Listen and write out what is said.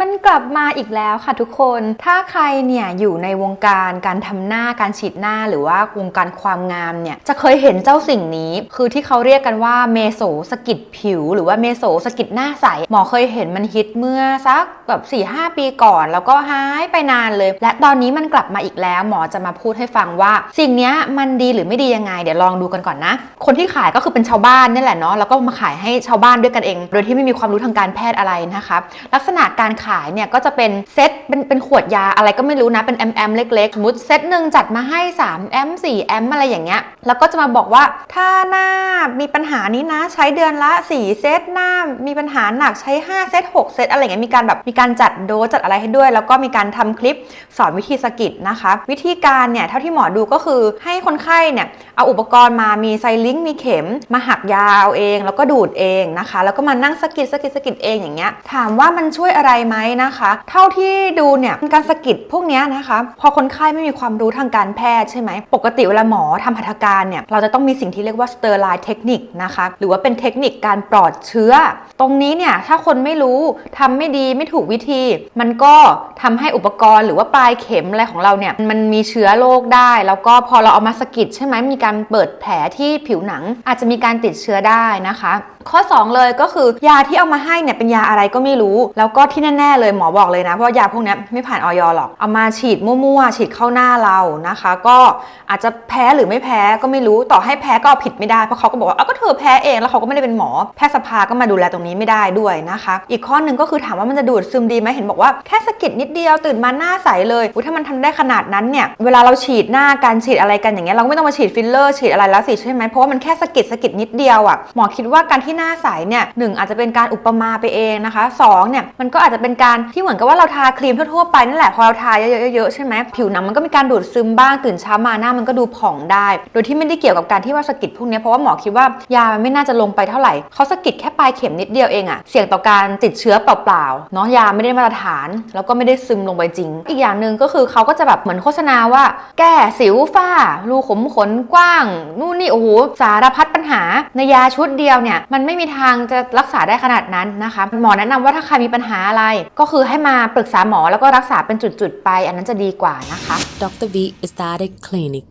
มันกลับมาอีกแล้วค่ะทุกคน ถ้าใครเนี่ยอยู่ในวงการการทำหน้าการฉีดหน้าหรือว่าวงการความงามเนี่ยจะเคยเห็นเจ้าสิ่งนี้ คือที่เขาเรียกกันว่าเมโสสกิดผิว หรือว่าเมโสสกิดหน้าใส หมอเคยเห็นมันฮิตเมื่อสักแบบ4 5ปีก่อน แล้วก็หายไปนานเลย และตอนนี้มันกลับมาอีกแล้ว หมอจะมาพูดให้ฟังว่า สิ่งนี้มันดีหรือไม่ดียังไง เดี๋ยวลองดูกันก่อนนะ คนที่ขายก็คือเป็นชาวบ้านนี่แหละเนาะแล้วก็มาขายให้ชาวบ้านด้วยกันเอง โดยที่ไม่มีความรู้ทางการแพทย์อะไรนะคะลักษณะการขายเนี่ยก็จะเป็นเซตเป็นเป็นขวดยาอะไรก็ไม่รู้นะเป็นแอมแอมเล็กๆสมมติเซตหนึ่งจัดมาให้3แอม4แอมอะไรอย่างเงี้ยแล้วก็จะมาบอกว่าถ้าหน้ามีปัญหานี้นะ ใช้เดือนละ 4 เซตหน้ามีปัญหาหนักใช้ 5 เซต6 เซตอะไรอย่างเงี้ยมีการแบบมีการจัดโดสจัดอะไรให้ด้วย แล้วก็มีการทำคลิปสอนวิธีสกิดนะคะ วิธีการเนี่ยเท่าที่หมอดูก็คือให้คนไข้เนี่ยเอาอุปกรณ์มามีไซลิงค์มีเข็ม มาหักยาเอาเอง แล้วก็ดูดเองนะคะ แล้วก็มานั่งสกิดสกิดสกิดเองอย่างเงี้ยถามว่ามันช่วยอะไรไหมนะคะ เท่าที่ดูเนี่ยการสกิดพวกนี้นะคะ พอคนไข้ไม่มีความรู้ทางการแพทย์ใช่ไหม ปกติเวลาหมอทำหัตถการเนี่ยเราจะต้องมีสิ่งที่เรียกว่า sterile technique นะคะ หรือว่าเป็นเทคนิคการปลอดเชื้อ ตรงนี้เนี่ยถ้าคนไม่รู้ทำไม่ดีไม่ถูกวิธี มันก็ทำให้อุปกรณ์หรือว่าปลายเข็มอะไรของเราเนี่ยมันมีเชื้อโรคได้ แล้วก็พอเราเอามาสกิดใช่ไหมมีการเปิดแผลที่ผิวหนัง อาจจะมีการติดเชื้อได้นะคะข้อ 2 เลยก็คือยาที่เอามาให้เนี่ยเป็นยาอะไรก็ไม่รู้ แล้วก็ที่แน่ ๆ เลยหมอบอกเลยนะเพราะว่ายาพวกนี้ไม่ผ่านออยหรอกเอามาฉีดมั่วๆฉีดเข้าหน้าเรานะคะ ก็อาจจะแพ้หรือไม่แพ้ก็ไม่รู้ต่อให้แพ้ก็เอาผิดไม่ได้เพราะเขาก็บอกว่าเอาก็เธอแพ้เองแล้วเขาก็ไม่ได้เป็นหมอแพทยสภาก็มาดูแลตรงนี้ไม่ได้ด้วยนะคะ อีกข้อหนึ่งก็คือถามว่ามันจะดูดซึมดีไหมเห็นบอกว่าแค่สะกิดนิดเดียวตื่นมาหน้าใสเลยถ้ามันทำได้ขนาดนั้นเนี่ยเวลาเราฉีดหน้าการฉีดอะไรกันอย่างเงี้ยเราก็ไม่ต้องมาฉีดฟิลเลอร์ฉีดอะไรแล้วสิใช่ไหมเพราะว่ามันแค่สะกิดสะกิดนิดเดียวอะหมอคิดว่าการที่หน้าใสเนี่ยหนึ่งอาจจะเป็นการอุปมาไปเองนะคะสองเนี่ยมันก็อาจจะเป็นการที่เหมือนกับว่าเราทาครีมทั่วๆไปนั่นแหละพอเราทาเยอะๆๆๆใช่ไหมผิวหนังมันก็มีการดูดซึมบ้างตื่นเช้ามาหน้ามันก็ดูผ่องได้ โดยที่ไม่ได้เกี่ยวกับการที่ว่าสะกิดพวกนี้เพราะว่าหมอคิดว่ายามันไม่น่าจะลงไปเท่าไหร่เขาสะกิดแค่ปลายเข็มนิดเดียวเองอะเสี่ยงต่อการติดเชื้อเปล่าๆเนาะยาไม่ได้มาตรฐาน แล้วก็ไม่ได้ซึมลงไปจริง อีกอย่างหนึ่งก็คือเขาก็จะแบบเหมือนโฆษณาว่า แก้สิวฝ้า รูขมขนกว้าง นู่นนี่โอ้โหสารพัดปัญหาในยาชุดเดียวเนี่ยมันไม่มีทางจะรักษาได้ขนาดนั้นนะคะ หมอแนะนำว่าถ้าใครมีปัญหาอะไร ก็คือให้มาปรึกษาหมอแล้วก็รักษาเป็นจุดๆไป อันนั้นจะดีกว่านะคะ Dr. V Aesthetic Clinic